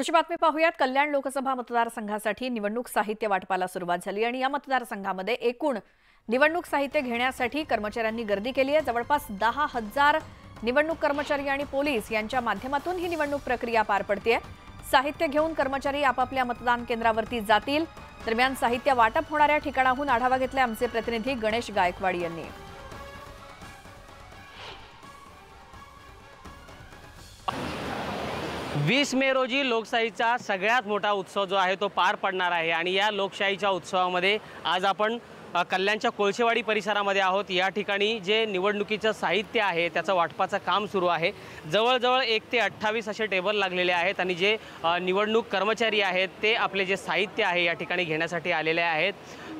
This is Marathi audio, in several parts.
पुढची बातमी पाहूयात. कल्याण लोकसभा मतदारसंघासाठी निवडणूक साहित्य वाटपाला सुरुवात झाली आणि या मतदारसंघामध्ये एकूण निवडणूक साहित्य घेण्यासाठी कर्मचाऱ्यांनी गर्दी केली आहे. जवळपास दहा हजार निवडणूक कर्मचारी आणि पोलीस यांच्या माध्यमातून ही निवडणूक प्रक्रिया पार पडते साहित्य घेऊन कर्मचारी आपापल्या मतदान केंद्रावरती जातील. दरम्यान साहित्य वाटप होणाऱ्या ठिकाणाहून आढावा घेतला आमचे प्रतिनिधी गणेश गायकवाड यांनी. वीस मे रोजी लोकशाहीचा सगळ्यात मोठा उत्सव जो आहे तो पार पडणार आहे आणि या लोकशाहीच्या उत्सवामध्ये आज आपण कल्याणच्या कोळशेवाडी परिसरामध्ये आहोत. या ठिकाणी जे निवडणुकीचं साहित्य आहे त्याचं वाटपाचं काम सुरू आहे. जवळजवळ एक ते अठ्ठावीस असे टेबल लागलेले आहेत आणि जे निवडणूक कर्मचारी आहेत ते आपले जे साहित्य आहे या ठिकाणी घेण्यासाठी आलेले आहेत.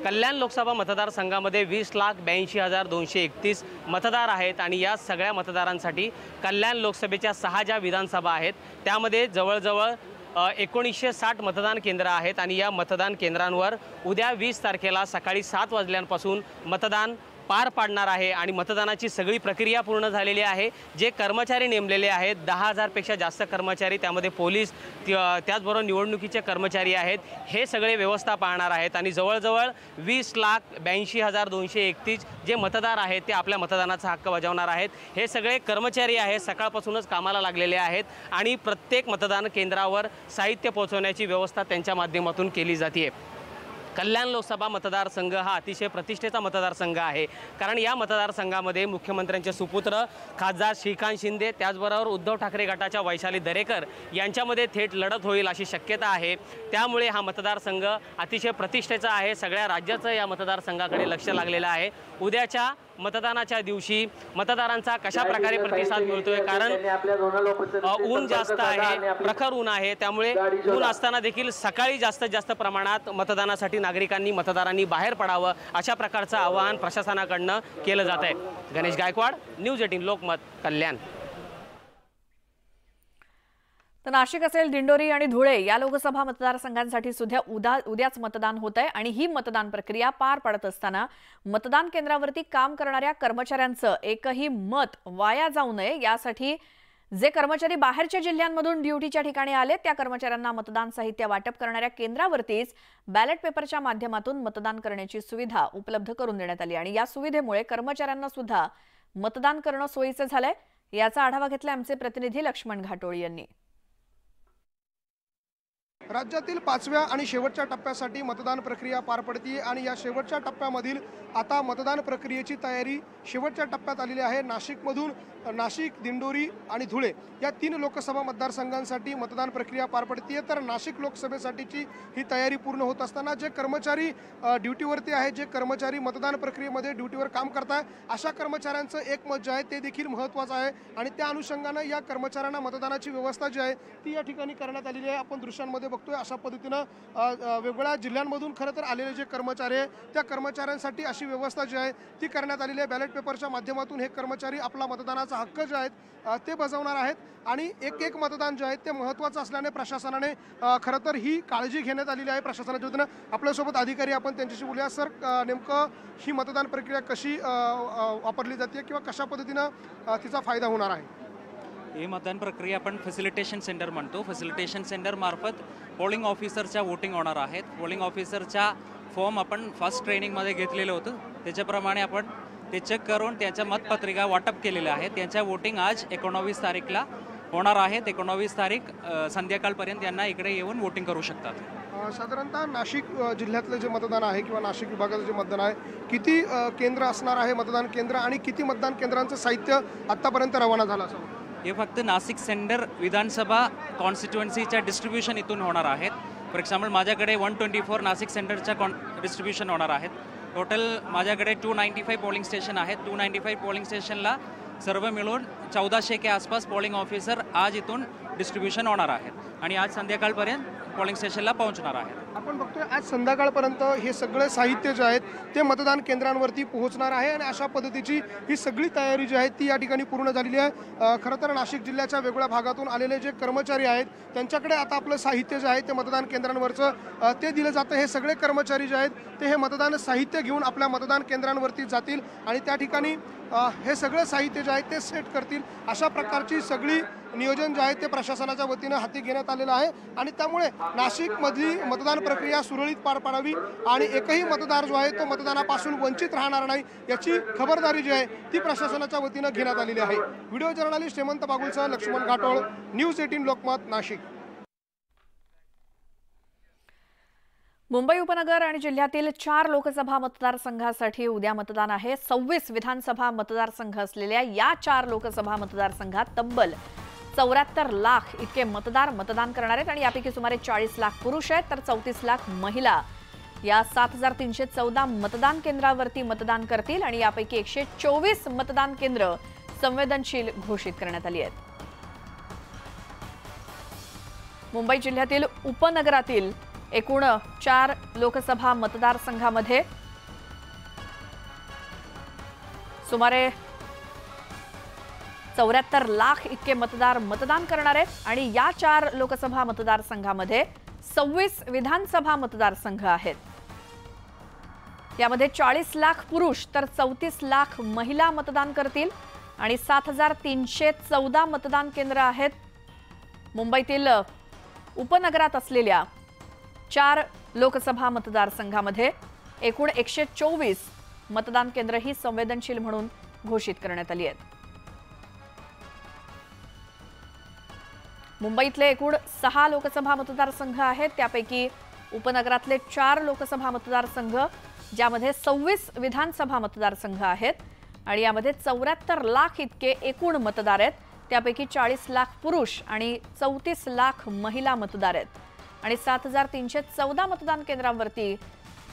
कल्याण लोकसभा मतदारसंघामध्ये वीस लाख ब्याऐंशी हजार दोनशे एकतीस मतदार आहेत आणि या सगळ्या मतदारांसाठी कल्याण लोकसभेच्या सहा ज्या विधानसभा आहेत त्यामध्ये जवळजवळ एकोणीसशे साठ मतदान केंद्र आहेत आणि या मतदान केंद्रांवर उद्या वीस तारखेला सकाळी सात वाजल्यापासून मतदान पार पाडणार आहे आणि मतदानाची सगळी प्रक्रिया पूर्ण झालेली आहे. जे कर्मचारी नेमलेले आहेत दहा हजारपेक्षा जास्त कर्मचारी त्यामध्ये पोलीस त्याचबरोबर निवडणुकीचे कर्मचारी आहेत. हे सगळे व्यवस्था पाहणार आहेत आणि जवळजवळ वीस लाख ब्याऐंशी हजार दोनशे एकतीस जे मतदार आहेत ते आपल्या मतदानाचा हक्क बजावणार आहेत. हे सगळे कर्मचारी आहेत सकाळपासूनच कामाला लागलेले आहेत आणि प्रत्येक मतदान केंद्रावर साहित्य पोहोचवण्याची व्यवस्था त्यांच्या माध्यमातून केली जाते कल्याण लोकसभा मतदारसंघ हा अतिशय प्रतिष्ठेचा मतदारसंघ आहे. कारण या मतदारसंघामध्ये मुख्यमंत्र्यांचे सुपुत्र खासदार श्रीकांत शिंदे त्याचबरोबर उद्धव ठाकरे गटाच्या वैशाली दरेकर यांच्यामध्ये थेट लढत होईल अशी शक्यता आहे. त्यामुळे हा मतदारसंघ अतिशय प्रतिष्ठेचा आहे. सगळ्या राज्याचं या मतदारसंघाकडे लक्ष लागलेलं आहे. उद्याच्या मतदानाच्या दिवशी मतदारांचा कशा प्रकारे प्रतिसाद मिळतोय? कारण ऊन जास्त आहे प्रखर ऊन आहे त्यामुळे ऊन असताना देखील सकाळी जास्तीत जास्त प्रमाणात मतदानासाठी नागरिकांनी मतदारांनी बाहेर पडावं अशा प्रकारचं आवाहन प्रशासनाकडनं केलं जात आहे गणेश गायकवाड न्यूज एटीन लोकमत कल्याण. तर नाशिक असेल दिंडोरी आणि धुळे या लोकसभा मतदारसंघांसाठी सुद्धा उद्या उद्याच मतदान होत आहे आणि ही मतदान प्रक्रिया पार पडत असताना मतदान केंद्रावरती काम करणाऱ्या कर्मचाऱ्यांचं एकही मत वाया जाऊ नये यासाठी जे कर्मचारी बाहेरच्या जिल्ह्यांमधून ड्युटीच्या ठिकाणी आले त्या कर्मचाऱ्यांना मतदान साहित्य वाटप करणाऱ्या केंद्रावरतीच बॅलेट पेपरच्या माध्यमातून मतदान करण्याची सुविधा उपलब्ध करून देण्यात आली आणि या सुविधेमुळे कर्मचाऱ्यांना सुद्धा मतदान करणं सोयीचं झालंय. याचा आढावा घेतला आमचे प्रतिनिधी लक्ष्मण घाटोळी यांनी. राज्यातील पाचव्या आणि शेवटच्या टप्प्यासाठी मतदान प्रक्रिया पार पडते आणि या शेवटच्या टप्प्यामधील आता मतदान प्रक्रियेची तयारी शेवटच्या टप्प्यात आलेली आहे. नाशिकमधून नाशिक दिंडोरी आणि धुळे या तीन लोकसभा मतदारसंघांसाठी मतदान प्रक्रिया पार पडते तर नाशिक लोकसभेसाठीची ही तयारी पूर्ण होत असताना जे कर्मचारी ड्युटीवरती आहे जे कर्मचारी मतदान प्रक्रियेमध्ये ड्युटीवर काम करताय अशा कर्मचाऱ्यांचं एक मत जे आहे ते देखील महत्त्वाचं आहे. आणि त्या अनुषंगानं या कर्मचाऱ्यांना मतदानाची व्यवस्था जी आहे ती या ठिकाणी करण्यात आलेली आहे. आपण दृश्यांमध्ये बघतोय अशा पद्धतीनं वेगवेगळ्या जिल्ह्यांमधून खरं तर आलेले जे कर्मचारी आहे त्या कर्मचाऱ्यांसाठी अशी व्यवस्था जी आहे ती करण्यात आलेली आहे. बॅलेट पेपरच्या माध्यमातून हे कर्मचारी आपला मतदानाचा हक्क जे आहेत ते बजावणार आहेत. आणि एक एक मतदान जे आहे ते महत्त्वाचं असल्याने प्रशासनाने खरं तर ही काळजी घेण्यात आलेली आहे प्रशासनाच्या वतीनं. आपल्यासोबत अधिकारी आपण त्यांच्याशी बोलूया. सर नेमकं ही मतदान प्रक्रिया कशी वापरली जाते किंवा कशा पद्धतीनं तिचा फायदा होणार आहे? ही मतदान प्रक्रिया आपण फॅसिलिटेशन सेंटर म्हणतो. फॅसिलिटेशन सेंटरमार्फत पोलिंग ऑफिसरच्या वोटिंग होणार आहेत. पोलिंग ऑफिसरच्या फॉर्म आपण फर्स्ट ट्रेनिंगमध्ये घेतलेलं होतं. त्याच्याप्रमाणे आपण ते चेक करून त्यांच्या मतपत्रिका वाटप केलेल्या आहेत. त्यांच्या वोटिंग आज एकोणावीस तारीखला होणार आहेत. एकोणावीस तारीख संध्याकाळपर्यंत यांना इकडे येऊन वोटिंग करू शकतात. साधारणतः नाशिक जिल्ह्यातलं जे मतदान आहे किंवा नाशिक विभागाचं जे मतदान आहे किती केंद्र असणार आहे मतदान केंद्र आणि किती मतदान केंद्रांचं साहित्य आत्तापर्यंत रवाना झालं असावं हे फक्त नाशिक सेंटर विधानसभा कॉन्स्टिट्युएन्सीच्या डिस्ट्रीब्युशन इथून होणार आहेत. फॉर एक्झाम्पल माझ्याकडे वन ट्वेंटी फोर नाशिक सेंटरच्या कॉन डिस्ट्रीब्युशन होणार आहेत. टोटल माझ्याकडे two ninety five polling station आहेत टू नाईंटी फाईव्ह पोलिंग स्टेशनला सर्व मिळून चौदाशे के आसपास पोलिंग ऑफिसर आज इथून डिस्ट्रीब्युशन होणार आहेत. आणि आज संध्याकाळपर्यंत पोलिंग स्टेशनला पोहोचणार आहेत. आपण बघतोय आज संध्याकाळपर्यंत हे सगळं साहित्य जे आहेत ते मतदान केंद्रांवरती पोहोचणार आहे आणि अशा पद्धतीची ही सगळी तयारी जी आहे ती या ठिकाणी पूर्ण झालेली आहे. खरं तर नाशिक जिल्ह्याच्या वेगळ्या भागातून आलेले जे कर्मचारी आहेत त्यांच्याकडे आता आपलं साहित्य जे आहे ते मतदान केंद्रांवरचं ते दिलं जातं. हे सगळे कर्मचारी जे आहेत ते हे मतदान साहित्य घेऊन आपल्या मतदान केंद्रांवरती जातील आणि त्या ठिकाणी हे सगळं साहित्य जे आहे ते सेट करतील. अशा प्रकारची सगळी नियोजन जे आहे ते प्रशासनाच्या वतीनं हाती घेण्यात आलेलं आहे. आणि त्यामुळे नाशिकमधली मतदान प्रक्रिया सुरळीत पार पाडावी आणि एकही मतदार जो आहे तो मतदानापासून वंचित राहणार नाही याची खबरदारी जी आहे ती प्रशासनाच्या वतीनं घेण्यात आलेली आहे. व्हिडिओ जर्नलिस्ट हेमंत बागुलसह लक्ष्मण घाटोळ न्यूज एटीन लोकमत नाशिक. मुंबई उपनगर आणि जिल्ह्यातील चार लोकसभा मतदारसंघासाठी उद्या मतदान आहे. सव्वीस विधानसभा मतदारसंघ असलेल्या या चार लोकसभा मतदारसंघात तब्बल चौऱ्याहत्तर लाख इतके मतदार मतदान करणार आहेत आणि यापैकी सुमारे चाळीस लाख पुरुष आहेत तर चौतीस लाख महिला. या सात हजार तीनशे चौदा मतदान केंद्रावरती मतदान करतील आणि यापैकी एकशे चोवीस मतदान केंद्र संवेदनशील घोषित करण्यात आली आहेत. मुंबई जिल्ह्यातील उपनगरातील एकूण चार लोकसभा मतदारसंघामध्ये सुमारे चौऱ्याहत्तर लाख इतके मतदार मतदान करणार आहेत. आणि या चार लोकसभा मतदारसंघामध्ये सव्वीस विधानसभा मतदारसंघ आहेत. यामध्ये चाळीस लाख पुरुष तर चौतीस लाख महिला मतदान करतील. आणि सात हजार तीनशे चौदा मतदान केंद्र आहेत. मुंबईतील उपनगरात असलेल्या चार लोकसभा मतदारसंघामध्ये एकूण एकशे चोवीस मतदान केंद्र ही संवेदनशील म्हणून घोषित करण्यात आली आहेत. मुंबईतले एकूण सहा लोकसभा मतदारसंघ आहेत. त्यापैकी उपनगरातले चार लोकसभा मतदारसंघ ज्यामध्ये सव्वीस विधानसभा मतदारसंघ आहेत. आणि यामध्ये चौऱ्याहत्तर लाख इतके एकूण मतदार आहेत. त्यापैकी चाळीस लाख पुरुष आणि चौतीस लाख महिला मतदार आहेत. आणि सात हजार तीनशे चौदा मतदान केंद्रांवरती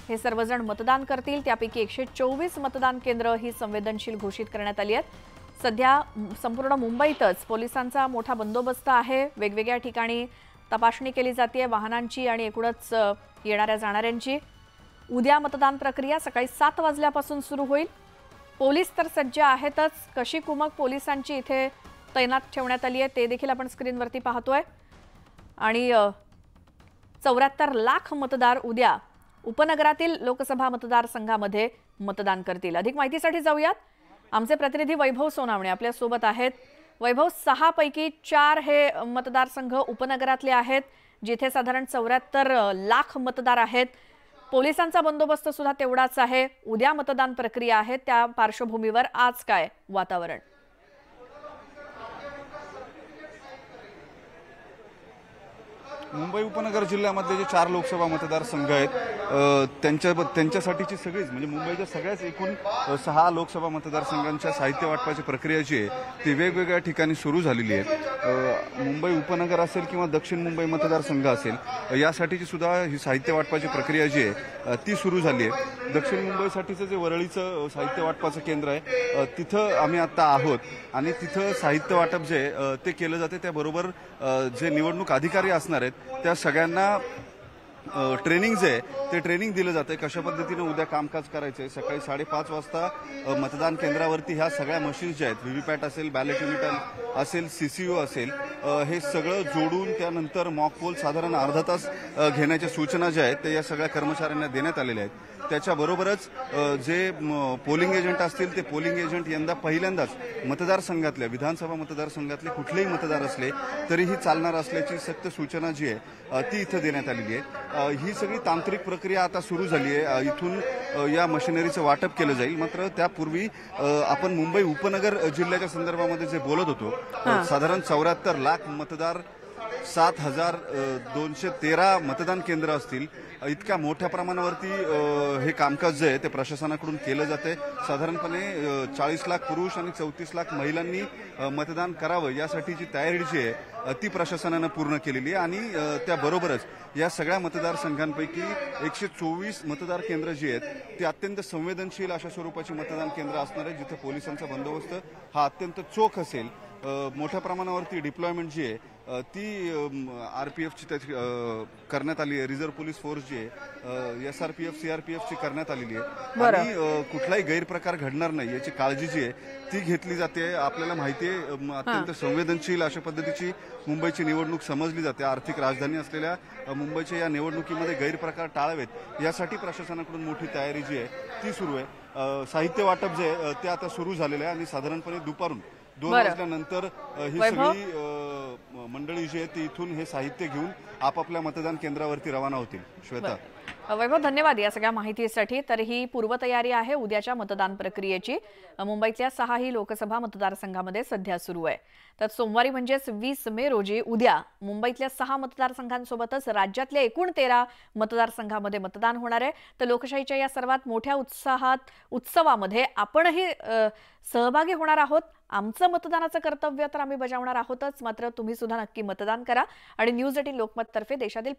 हे सर्वजण मतदान करतील. त्यापैकी एकशे चोवीस मतदान केंद्र ही संवेदनशील घोषित करण्यात आली आहेत. सध्या संपूर्ण मुंबईतच पोलिसांचा मोठा बंदोबस्त आहे. वेगवेगळ्या ठिकाणी तपासणी केली जाते वाहनांची आणि एकूणच येणाऱ्या जाणाऱ्यांची. उद्या मतदान प्रक्रिया सकाळी सात वाजल्यापासून सुरू होईल. पोलीस तर सज्ज आहेतच. कशी कुमक पोलिसांची इथे तैनात ठेवण्यात आली आहे ते देखील आपण स्क्रीनवरती पाहतोय. आणि चौऱ्याहत्तर लाख मतदार उद्या उपनगरातील लोकसभा मतदारसंघामध्ये मतदान करतील. अधिक माहितीसाठी जाऊयात. आमचे प्रतिनिधी वैभव सोनावणे आपल्यासोबत आहेत. वैभव सहा पैकी चार हे मतदारसंघ उपनगरातले आहेत जिथे साधारण चौऱ्याहत्तर लाख मतदार आहेत. पोलिसांचा बंदोबस्त सुद्धा तेवढाच आहे. उद्या मतदान प्रक्रिया आहे. त्या पार्श्वभूमीवर आज काय वातावरण? मुंबई उपनगर जिल्ह्यामधले जे चार लोकसभा मतदारसंघ आहेत त्यांच्या त्यांच्यासाठीची सगळीच म्हणजे मुंबईच्या सगळ्याच एकूण सहा लोकसभा मतदारसंघांच्या साहित्य वाटपाची प्रक्रिया जी आहे ती वेगवेगळ्या ठिकाणी सुरू झालेली आहे. मुंबई उपनगर असेल किंवा दक्षिण मुंबई मतदारसंघ असेल यासाठीची सुद्धा ही साहित्य वाटपाची प्रक्रिया जी आहे ती सुरू झाली आहे. दक्षिण मुंबईसाठीचं जे वरळीचं साहित्य वाटपाचं केंद्र आहे तिथं आम्ही आता आहोत. आणि तिथं साहित्य वाटप जे ते केलं जाते. त्याबरोबर जे निवडणूक अधिकारी असणार आहेत त्या सगळ्यांना ट्रेनिंग जे आहे ते ट्रेनिंग दिलं जातं कशा पद्धतीनं उद्या कामकाज करायचं आहे सकाळी साडेपाच वाजता मतदान केंद्रावरती ह्या सगळ्या मशीन्स ज्या आहेत व्हीव्हीपॅट असेल बॅलेट युनिट असेल सीसीयू असेल हे सगळं जोडून त्यानंतर मॉक पोल साधारण अर्धा तास घेण्याच्या सूचना ज्या आहेत त्या या सगळ्या कर्मचाऱ्यांना देण्यात आलेल्या आहेत. त्याच्याबरोबरच जे पोलिंग एजंट असतील ते पोलिंग एजंट यंदा पहिल्यांदाच मतदारसंघातल्या विधानसभा मतदारसंघातले कुठलेही मतदार असले तरीही चालणार असल्याची सक्त सूचना जी आहे ती इथं देण्यात आलेली आहे. ही सगळी तांत्रिक प्रक्रिया आता सुरू झाली आहे. इथून या मशिनरीचं वाटप केलं जाईल. मात्र त्यापूर्वी आपण मुंबई उपनगर जिल्ह्याच्या संदर्भामध्ये जे बोलत होतो साधारण चौऱ्याहत्तर लाख मतदार सात हजार दोनशे तेरा मतदान केंद्र असतील. इतक्या मोठ्या प्रमाणावरती हे कामकाज जे आहे ते प्रशासनाकडून केलं जाते साधारणपणे चाळीस लाख पुरुष आणि चौतीस लाख महिलांनी मतदान करावं यासाठी जी तयारी जी आहे ती प्रशासनानं पूर्ण केलेली आहे. आणि त्याबरोबरच या सगळ्या मतदारसंघांपैकी एकशे चोवीस मतदार केंद्र जी आहेत ती अत्यंत संवेदनशील अशा स्वरूपाची मतदान केंद्र असणार आहे जिथे पोलिसांचा बंदोबस्त हा अत्यंत चोख असेल. मोठ्या प्रमाणावरती डिप्लॉयमेंट जी आहे ती आर पी एफची त्याची करण्यात आली आहे रिझर्व्ह पोलीस फोर्स जी आहे S R P F C R P एफची करण्यात आलेली आहे. आणि कुठलाही गैरप्रकार घडणार नाही याची काळजी जी आहे ती घेतली जाते आपल्याला माहिती आहे अत्यंत संवेदनशील अशा पद्धतीची मुंबईची निवडणूक समजली जाते आर्थिक राजधानी असलेल्या मुंबईच्या या निवडणुकीमध्ये गैरप्रकार टाळावेत यासाठी प्रशासनाकडून मोठी तयारी जी आहे ती सुरू आहे साहित्य वाटप जे आहे ते आता सुरू झालेलं आहे आणि साधारणपणे दुपारून दोन. वाजल्यानंतर ही? सगळी मंडळी जी आहे ती इथून हे साहित्य घेऊन आपापल्या मतदान केंद्रावरती रवाना होतील. श्वेता. वैभव धन्यवाद या सगळ्या माहितीसाठी. तर ही पूर्वतयारी आहे उद्याच्या मतदान प्रक्रियेची. मुंबईतल्या सहाही लोकसभा मतदारसंघामध्ये सध्या सुरू आहे. तर सोमवारी म्हणजेच वीस मे रोजी उद्या मुंबईतल्या सहा मतदारसंघांसोबतच राज्यातल्या एकूण तेरा मतदारसंघामध्ये मतदान होणार आहे. तर लोकशाहीच्या या सर्वात मोठ्या उत्साहात उत्सवामध्ये आपणही सहभागी होणार आहोत. आमचं मतदानाचं कर्तव्य तर आम्ही बजावणार आहोतच. मात्र तुम्ही सुद्धा नक्की मतदान करा. आणि न्यूज एटीन लोकमततर्फे देशातील